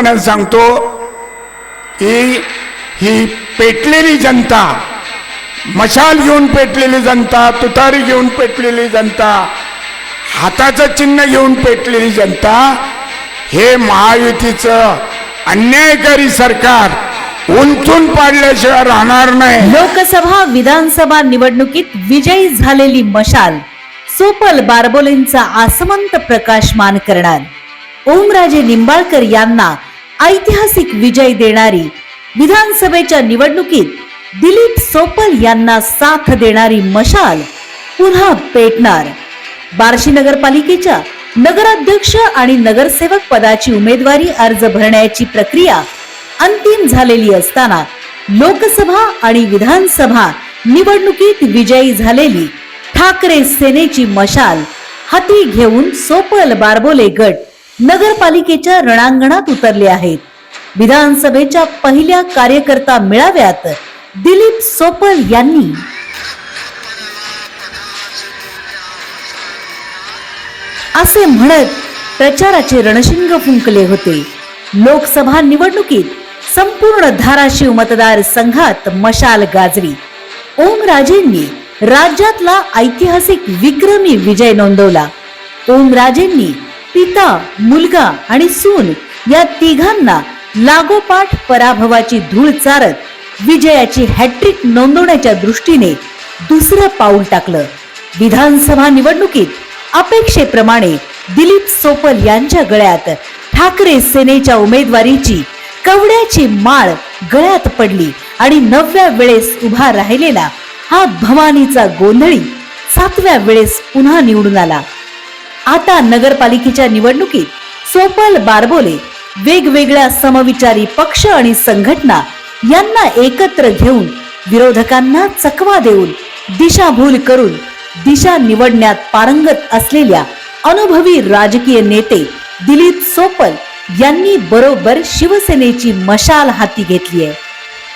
प्रामाणिकपणे सांगतो की ही पेटलेली जनता मशाल घेऊन पेटलेली जनता तुतारी घेऊन पेटलेली जनता हाताचं चिन्ह घेऊन पेटलेली जनता हे महायुतीचं अन्यायकारी सरकार उंचून पाडल्याशिवाय राहणार नाही. लोकसभा विधानसभा निवडणुकीत विजयी झालेली मशाल सोपल बारबोलेंचा आसमंत प्रकाशमान करणार. ओमराजे निंबाळकर यांना ऐतिहासिक विजय देणारी विधानसभेच्या निवडणुकीत दिलीप सोपल यांना साथ देणारी मशाल पुन्हा पेटणार. बार्शी नगरपालिकेच्या नगराध्यक्ष आणि नगरसेवक पदाची उमेदवारी अर्ज भरण्याची प्रक्रिया अंतिम झालेली असताना लोकसभा आणि विधानसभा निवडणुकीत विजयी झालेली ठाकरे सेनेची मशाल हाती घेऊन सोपल बारबोले गट नगरपालिकेच्या रणांगणात उतरले आहेत. विधानसभेच्या पहिल्या कार्यकर्ता मेळाव्यात दिलीप सोपल यांनी असे म्हणत प्रचाराचे रणशिंग फुंकले होते. लोकसभा निवडणुकीत संपूर्ण धाराशिव मतदार संघात मशाल गाजली ओमराजेंनी राज्यातला ऐतिहासिक विक्रमी विजय नोंदवला. ओमराजेंनी पिता मुलगा आणि सून या तिघांना लागोपाठ पराभवाची धूळ चारत विजयाची हॅट्रिक नोंदवण्याच्या दृष्टीने दुसरं पाऊल टाकलं. विधानसभा निवडणुकीत अपेक्षेप्रमाणे दिलीप सोपल यांच्या गळ्यात ठाकरे सेनेच्या उमेदवारीची कवड्याची माळ गळ्यात पडली आणि नवव्या वेळेस उभा राहिलेला हा भवानीचा गोंधळी सातव्या वेळेस पुन्हा निवडून आला. आता नगरपालिकेच्या निवडणुकीत सोपल बारबोले वेगवेगळ्या समविचारी पक्ष आणि संघटना यांना एकत्र घेऊन विरोधकांना चकवा देऊन दिशाभूल करून दिशा निवडण्यात पारंगत असलेल्या अनुभवी राजकीय नेते दिलीप सोपल यांनी बरोबर शिवसेनेची मशाल हाती घेतली आहे.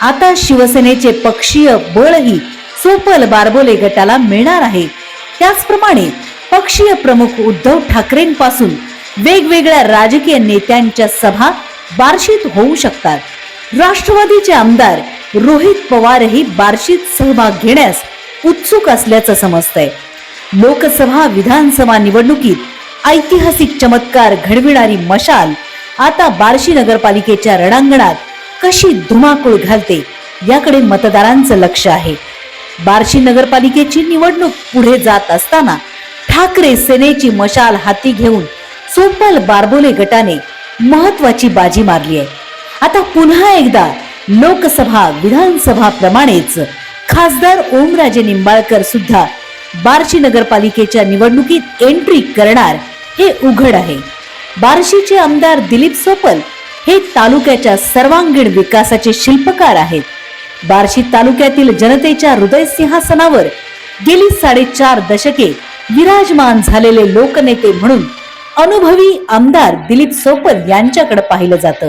आता शिवसेनेचे पक्षीय बळही सोपल बारबोले गटाला मिळणार आहे. त्याचप्रमाणे पक्षीय प्रमुख उद्धव ठाकरेंपासून वेगवेगळ्या राजकीय नेत्यांच्या सभा बार्शीत होऊ शकतात. राष्ट्रवादीचे आमदार रोहित पवारही बार्शीत सहभाग घेण्यास उत्सुक असल्याचं समजतंय. लोकसभा विधानसभा निवडणुकीत ऐतिहासिक चमत्कार घडविणारी मशाल आता बार्शी नगरपालिकेच्या रणांगणात कशी धुमाकूळ घालते याकडे मतदारांचं लक्ष आहे. बार्शी नगरपालिकेची निवडणूक पुढे जात असताना ठाकरे सेनेची मशाल हाती घेऊन सोपल बारबोले गटाने महत्वाची बाजी मारली आहे. आता पुन्हा एकदा लोकसभा विधानसभा प्रमाणेच खासदार ओमराजे निंबाळकर सुद्धा बार्शी नगरपालिकेच्या निवडणुकीत एंट्री करणार हे उघड आहे. बार्शीचे आमदार दिलीप सोपल हे तालुक्याच्या सर्वांगीण विकासाचे शिल्पकार आहेत. बार्शी तालुक्यातील जनतेच्या हृदय सिंहासनावर गेली साडेचार दशके विराजमान झालेले लोकनेते म्हणून अनुभवी आमदार दिलीप सोपल यांच्याकडे पाहिलं जातं.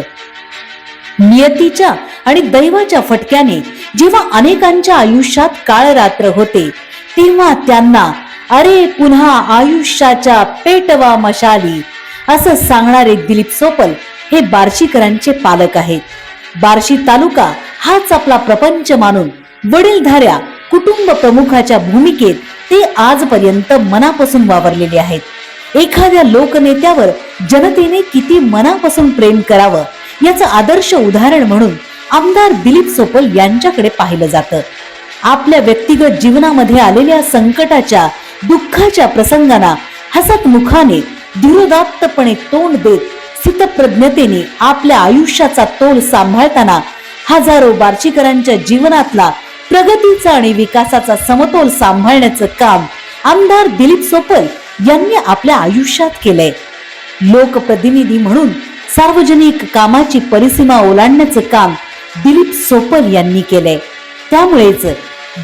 नियतीच्या आणि दैवाच्या फटक्याने जेव्हा अनेकांच्या आयुष्यात काळ रात्र होते तेव्हा त्यांना अरे पुन्हा आयुष्याच्या पेटवा मशाली असं सांगणारे दिलीप सोपल हे बार्शीकरांचे पालक आहेत. बार्शी तालुका हाच आपला प्रपंच मानून वडीलधाऱ्या कुटुंब प्रमुखाच्या भूमिकेत ते आजपर्यंत मनापासून वावरलेले आहेत. एखाद्या लोकनेत्यावर जनतेने किती मनापासून प्रेम करावं याचं आदर्श उदाहरण म्हणून आमदार दिलीप सोपल यांच्याकडे पाहिलं जातं. आपल्या व्यक्तिगत जीवनामध्ये आलेल्या संकटाच्या दुःखाच्या प्रसंगांना हसत मुखाने धीरोदात्तपणे तोंड देत स्थितप्रज्ञतेने आपल्या आयुष्याचा तोल सांभाळताना हजारो बार्शीकरांच्या जीवनातला प्रगतीचा आणि विकासाचा समतोल सांभाळण्याचं काम आमदार दिलीप सोपल यांनी आपल्या आयुष्यात केलंय. लोकप्रतिनिधी म्हणून सार्वजनिक कामाची परिसीमा ओलांडण्याचं काम दिलीप सोपल यांनी केलंय. त्यामुळेच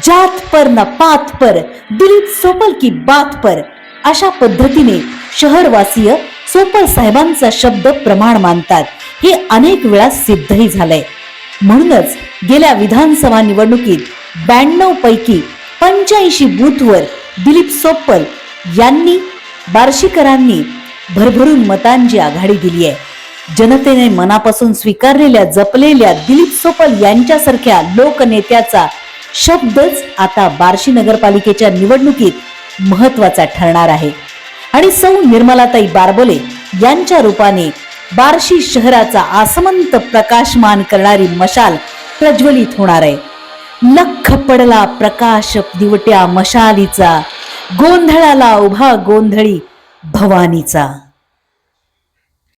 जात पर न पात पर दिलीप सोपल की बात पर अशा पद्धतीने शहरवासीय सोपल साहेबांचा शब्द प्रमाण मानतात. हे अनेक वेळा सिद्धही झालंय. म्हणूनच गेल्या विधानसभा निवडणुकीत ब्याण्णव पैकी पंच्याऐंशी बूथवर दिलीप सोप्पल यांनी बार्शीकरांनी भरभरून मतांची आघाडी दिली आहे जनतेने मनापासून स्वीकारलेल्या जपलेल्या दिलीप सोपल यांच्यासारख्या लोकनेत्याचा शब्दच आता बार्शी नगरपालिकेच्या निवडणुकीत महत्त्वाचा ठरणार आहे. आणि सौ निर्मलाताई बारबोले यांच्या रूपाने बार्शी शहराचा आसमंत प्रकाशमान करणारी मशाल प्रज्वलित होणार आहे. लख पडला प्रकाश दिवट्या मशालीचा गोंधळाला उभा गोंधळी भवानीचा.